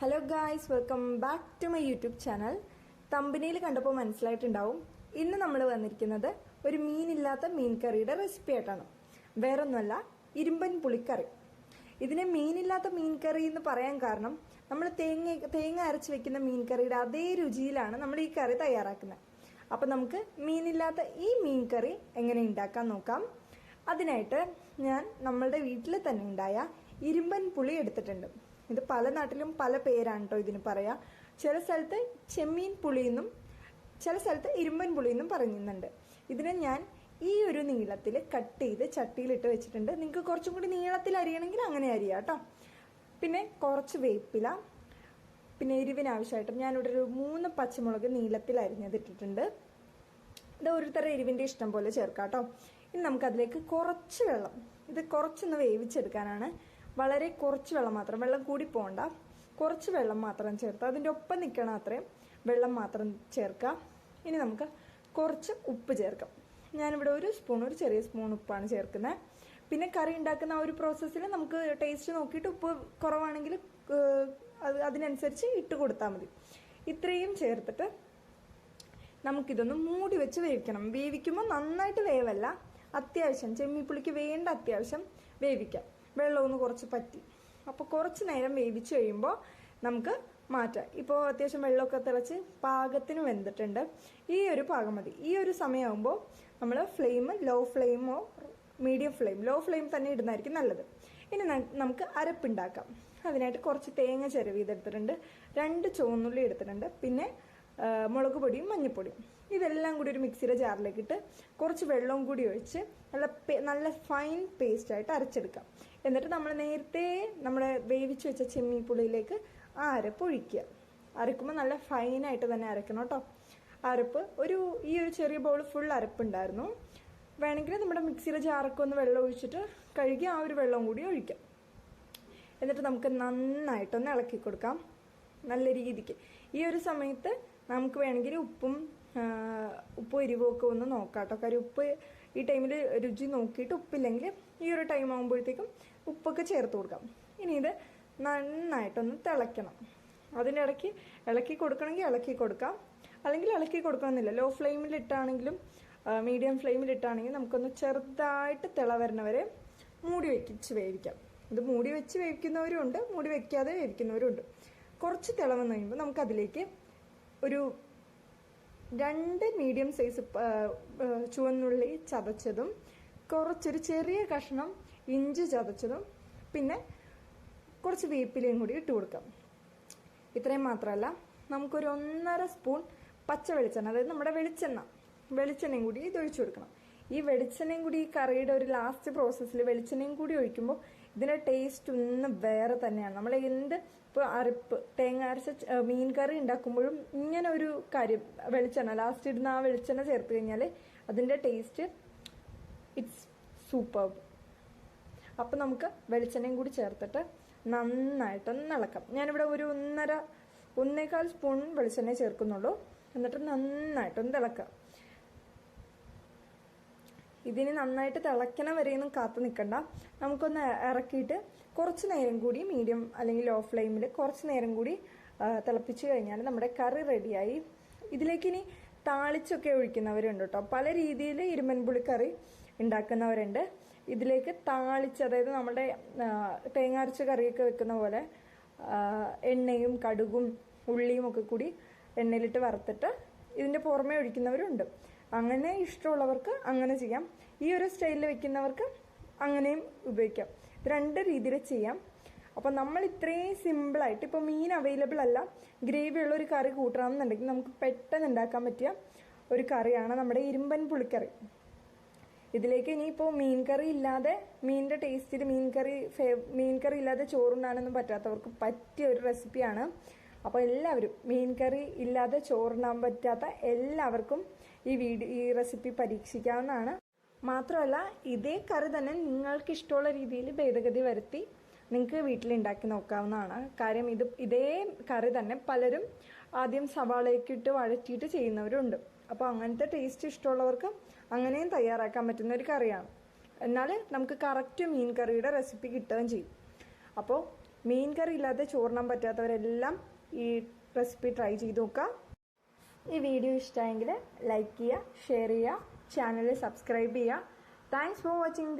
Hello guys welcome back to my YouTube channel തമ്പനിയിൽ കണ്ടപ്പോൾ മനസ്സിലായിട്ടുണ്ടാവും. ഇന്ന് നമ്മൾ വന്നിരിക്കുന്നത് ഒരു മീനില്ലാത്ത മീൻ കറിയുടെ റെസിപ്പി ആയിട്ടാണ്. വേറൊന്നുമല്ല ഇരുമ്പൻ പുളിക്കറി. ഇതിനെ മീനില്ലാത്ത മീൻ കറി എന്ന് പറയാൻ കാരണം നമ്മൾ തേങ്ങ തേങ്ങ അരച്ച് വെക്കുന്ന മീൻ കറിയുടെ അതേ രുചിയിലാണ് നമ്മൾ ഈ കറി തയ്യാറാക്കുന്നത്. അപ്പം നമുക്ക് മീനില്ലാത്ത ഈ മീൻ കറി എങ്ങനെ ഉണ്ടാക്കാൻ നോക്കാം. അതിനായിട്ട് ഞാൻ നമ്മളുടെ വീട്ടിൽ തന്നെ ഉണ്ടായ ഇരുമ്പൻ പുളി എടുത്തിട്ടുണ്ട്. ഇത് പല നാട്ടിലും പല പേരാണ് കേട്ടോ ഇതിന് പറയാ. ചില സ്ഥലത്ത് ചെമ്മീൻ പുളി എന്നും ചില സ്ഥലത്ത് ഇരുമ്പൻ പുളി എന്നും പറയുന്നുണ്ട് ഇതിനെ ഞാൻ ഈ ഒരു നീളത്തിൽ കട്ട് ചെയ്ത് ചട്ടിയിലിട്ട് വെച്ചിട്ടുണ്ട്. നിങ്ങൾക്ക് കുറച്ചും കൂടി നീളത്തിൽ അരിയണമെങ്കിൽ അങ്ങനെ അരിയാം കേട്ടോ പിന്നെ കുറച്ച് വേപ്പില പിന്നെ എരിവിന് ആവശ്യമായിട്ട് ഞാനിവിടെ ഒരു മൂന്ന് പച്ചമുളക് നീളത്തിൽ അരിഞ്ഞതിട്ടിട്ടുണ്ട് ഇത് ഓരോരുത്തരുടെ എരിവിന്റെ ഇഷ്ടം പോലെ ചേർക്കാം കേട്ടോ ഇനി നമുക്കതിലേക്ക് കുറച്ച് വെള്ളം ഇത് കുറച്ചൊന്ന് വേവിച്ചെടുക്കാനാണ് വളരെ കുറച്ച് വെള്ളം മാത്രം വെള്ളം കൂടി പോകണ്ട കുറച്ച് വെള്ളം മാത്രം ചേർത്ത് അതിന്റെ ഒപ്പം നിൽക്കണം അത്രയും വെള്ളം മാത്രം ചേർക്കുക ഇനി നമുക്ക് കുറച്ച് ഉപ്പ് ചേർക്കാം. ഞാനിവിടെ ഒരു സ്പൂൺ ഒരു ചെറിയ സ്പൂൺ ഉപ്പാണ് ചേർക്കുന്നത് പിന്നെ കറി ഉണ്ടാക്കുന്ന ആ ഒരു പ്രോസസ്സിൽ നമുക്ക് ടേസ്റ്റ് നോക്കിയിട്ട് ഉപ്പ് കുറവാണെങ്കിൽ അത് അതിനനുസരിച്ച് ഇട്ട് കൊടുത്താൽ മതി. ഇത്രയും ചേർത്തിട്ട് നമുക്കിതൊന്ന് മൂടി വെച്ച് വേവിക്കണം. വേവിക്കുമ്പോൾ നന്നായിട്ട് വേവല്ല. അത്യാവശ്യം ചെമ്മിപ്പുളിക്ക് വേണ്ട അത്യാവശ്യം വേവിക്കാം. വെള്ളം ഒന്ന് കുറച്ച് പറ്റി. അപ്പോൾ കുറച്ച് നേരം വേവിച്ച് കഴിയുമ്പോൾ നമുക്ക് മാറ്റാം. ഇപ്പോൾ അത്യാവശ്യം വെള്ളമൊക്കെ തിളച്ച് പാകത്തിന് വെന്തിട്ടുണ്ട്. ഈ ഒരു പാകം മതി. ഈ ഒരു സമയമാകുമ്പോൾ നമ്മൾ ഫ്ലെയിം ലോ ഫ്ലെയിമോ മീഡിയം ഫ്ലെയിം ലോ ഫ്ലെയിം തന്നെ ഇടുന്നതായിരിക്കും നല്ലത്. ഇനി നമുക്ക് അരപ്പുണ്ടാക്കാം അതിനായിട്ട് കുറച്ച് തേങ്ങ ചിരവ് ചെയ്തെടുത്തിട്ടുണ്ട് രണ്ട് ചുവന്നുള്ളി എടുത്തിട്ടുണ്ട്. പിന്നെ മുളക് പൊടിയും മഞ്ഞൾപ്പൊടിയും ഇതെല്ലാം കൂടി ഒരു മിക്സിയുടെ ജാറിലേക്ക് ഇട്ട് കുറച്ച് വെള്ളവും കൂടി ഒഴിച്ച് നല്ല നല്ല ഫൈൻ പേസ്റ്റായിട്ട് അരച്ചെടുക്കാം. എന്നിട്ട് നമ്മൾ നേരത്തെ നമ്മൾ വേവിച്ച് വെച്ച ചെമ്മീൻ പുളിയിലേക്ക് ആ അരപ്പ് ഒഴിക്കുക. അരക്കുമ്പോൾ നല്ല ഫൈനായിട്ട് തന്നെ അരക്കണം കേട്ടോ. അരപ്പ് ഒരു ഈ ഒരു ചെറിയ ബൗൾ ഫുൾ അരപ്പുണ്ടായിരുന്നു. വേണമെങ്കിൽ നമ്മുടെ മിക്സിയുടെ ജാറൊക്കെ ഒന്ന് വെള്ളം ഒഴിച്ചിട്ട് കഴുകി ആ ഒരു വെള്ളം കൂടി ഒഴിക്കാം. എന്നിട്ട് നമുക്ക് നന്നായിട്ടൊന്ന് ഇളക്കി കൊടുക്കാം. നല്ല രീതിക്ക്. ഈ ഒരു സമയത്ത് നമുക്ക് വേണമെങ്കിൽ ഉപ്പും ഉപ്പ് എരിവൊക്കെ ഒന്ന് നോക്കാം കേട്ടോ കാര്യം ഉപ്പ് ഈ ടൈമിൽ രുചി നോക്കിയിട്ട് ഉപ്പില്ലെങ്കിൽ ഈ ഒരു ടൈം ആകുമ്പോഴത്തേക്കും ഉപ്പൊക്കെ ചേർത്ത് കൊടുക്കാം. ഇനി ഇത് നന്നായിട്ടൊന്ന് തിളയ്ക്കണം. അതിന്റെ ഇടയ്ക്ക് ഇളക്കി കൊടുക്കണമെങ്കിൽ ഇളക്കി കൊടുക്കാം. അല്ലെങ്കിൽ ഇളക്കി കൊടുക്കണമെന്നില്ല ലോ ഫ്ലെയിമിലിട്ടാണെങ്കിലും മീഡിയം ഫ്ലെയിമിലിട്ടാണെങ്കിൽ നമുക്കൊന്ന് ചെറുതായിട്ട് തിള വരണവരെ മൂടി വെച്ച് വേവിക്കാം. ഇത് മൂടി വെച്ച് വേവിക്കുന്നവരും ഉണ്ട് മൂടി വെക്കാതെ വേവിക്കുന്നവരും ഉണ്ട്. കുറച്ച് തിള കഴിയുമ്പോൾ നമുക്കതിലേക്ക് ഒരു രണ്ട് മീഡിയം സൈസ് ചുവന്നുള്ളി ചതച്ചതും കുറച്ചൊരു ചെറിയ കഷ്ണം ഇഞ്ചി ചതച്ചതും പിന്നെ കുറച്ച് വേപ്പിലയും കൂടി ഇട്ട് കൊടുക്കാം. ഇത്രയും മാത്രമല്ല നമുക്കൊരു ഒന്നര സ്പൂൺ പച്ച വെളിച്ചെണ്ണ അതായത് നമ്മുടെ വെളിച്ചെണ്ണ വെളിച്ചെണ്ണയും കൂടി ഇത് ഒഴിച്ചു കൊടുക്കണം. ഈ വെളിച്ചെണ്ണയും കൂടി ഈ കറിയുടെ ഒരു ലാസ്റ്റ് പ്രോസസ്സിൽ വെളിച്ചെണ്ണയും കൂടി ഒഴിക്കുമ്പോൾ ഇതിന്റെ ടേസ്റ്റ് ഒന്ന് വേറെ തന്നെയാണ്. നമ്മൾ എന്ത് ഇപ്പോൾ അരപ്പ് തേങ്ങ അരച്ച മീൻ കറി ഉണ്ടാക്കുമ്പോഴും ഇങ്ങനെ ഒരു കാര്യം വെളിച്ചെണ്ണ ലാസ്റ്റ് ഇടുന്ന ആ വെളിച്ചെണ്ണ ചേർത്ത് കഴിഞ്ഞാൽ അതിന്റെ ടേസ്റ്റ് ഇറ്റ്സ് സൂപ്പർ അപ്പം നമുക്ക് വെളിച്ചെണ്ണയും കൂടി ചേർത്തിട്ട് നന്നായിട്ടൊന്ന് ഇളക്കാം. ഞാനിവിടെ ഒരു ഒന്നര ഒന്നേകാൽ സ്പൂൺ വെളിച്ചെണ്ണ ചേർക്കുന്നുള്ളൂ. എന്നിട്ട് നന്നായിട്ടൊന്ന് തിളക്കാം ഇതിന് നന്നായിട്ട് തിളയ്ക്കണം വരെയൊന്നും കാത്തു നിൽക്കണ്ട. നമുക്കൊന്ന് ഇറക്കിയിട്ട് കുറച്ച് നേരം കൂടി മീഡിയം അല്ലെങ്കിൽ ലോ ഫ്ലെയിമിൽ കുറച്ച് നേരം കൂടി തിളപ്പിച്ച് കഴിഞ്ഞാൽ നമ്മുടെ കറി റെഡിയായി ഇതിലേക്ക് ഇനി താളിച്ചൊക്കെ ഒഴിക്കുന്നവരുണ്ട് കേട്ടോ. പല രീതിയിൽ ഇരുമൻപുളി കറി ഉണ്ടാക്കുന്നവരുണ്ട്. ഇതിലേക്ക് താളിച്ച് അതായത് നമ്മുടെ തേങ്ങ കറിയൊക്കെ വെക്കുന്ന പോലെ എണ്ണയും കടുകും ഉള്ളിയും ഒക്കെ കൂടി എണ്ണയിലിട്ട് വറുത്തിട്ട് ഇതിന്റെ പുറമെ ഒഴിക്കുന്നവരുണ്ട്. അങ്ങനെ ഇഷ്ടമുള്ളവർക്ക് അങ്ങനെ ചെയ്യാം. ഈ ഒരു സ്റ്റൈലിൽ വെക്കുന്നവർക്ക് അങ്ങനെയും ഉപയോഗിക്കാം. രണ്ട് രീതിയിൽ ചെയ്യാം. അപ്പോൾ നമ്മൾ ഇത്രയും സിമ്പിളായിട്ട് ഇപ്പോൾ മീൻ അവൈലബിൾ അല്ല ഗ്രേവി ഉള്ള ഒരു കറി കൂട്ടണമെന്നുണ്ടെങ്കിൽ നമുക്ക് പെട്ടെന്ന് ഉണ്ടാക്കാൻ പറ്റിയ ഒരു കറിയാണ് നമ്മുടെ ഇരുമ്പൻ പുളിക്കറി. ഇതിലേക്ക് ഇനിയിപ്പോൾ മീൻ കറി ഇല്ലാതെ മീനിന്റെ ടേസ്റ്റിൽ മീൻ കറി ഫേ- മീൻ കറി ഇല്ലാതെ ചോറുണ്ടാനൊന്നും പറ്റാത്തവർക്ക് പറ്റിയ ഒരു റെസിപ്പിയാണ് അപ്പോൾ എല്ലാവരും മീൻ കറി ഇല്ലാതെ ചോറിനാൻ പറ്റാത്ത എല്ലാവർക്കും ഈ വീഡിയോ ഈ റെസിപ്പി പരീക്ഷിക്കാവുന്നതാണ്. മാത്രമല്ല ഇതേ കറി തന്നെ നിങ്ങൾക്ക് ഇഷ്ടമുള്ള രീതിയിൽ ഭേദഗതി വരുത്തി നിങ്ങൾക്ക് വീട്ടിൽ ഉണ്ടാക്കി നോക്കാവുന്നതാണ്. കാര്യം ഇത് ഇതേ കറി തന്നെ പലരും ആദ്യം സവാളയൊക്കെ ഇട്ട് വഴറ്റിയിട്ട് ചെയ്യുന്നവരുണ്ട്. അപ്പോൾ അങ്ങനത്തെ ടേസ്റ്റ് ഇഷ്ടമുള്ളവർക്ക് അങ്ങനെയും തയ്യാറാക്കാൻ പറ്റുന്ന ഒരു കറിയാണ്. എന്നാൽ നമുക്ക് കറക്റ്റ് മീൻ കറിയുടെ റെസിപ്പി കിട്ടുകയും ചെയ്യും. അപ്പോൾ മീൻ കറി ഇല്ലാതെ ചോറിനാൻ പറ്റാത്തവരെല്ലാം ഈ റെസിപ്പി ട്രൈ ചെയ്ത് നോക്കാം ഈ വീഡിയോ ഇഷ്ടമായെങ്കിൽ ലൈക്ക് ചെയ്യുക ഷെയർ ചെയ്യുക ചാനൽ സബ്സ്ക്രൈബ് ചെയ്യുക. Thanks for watching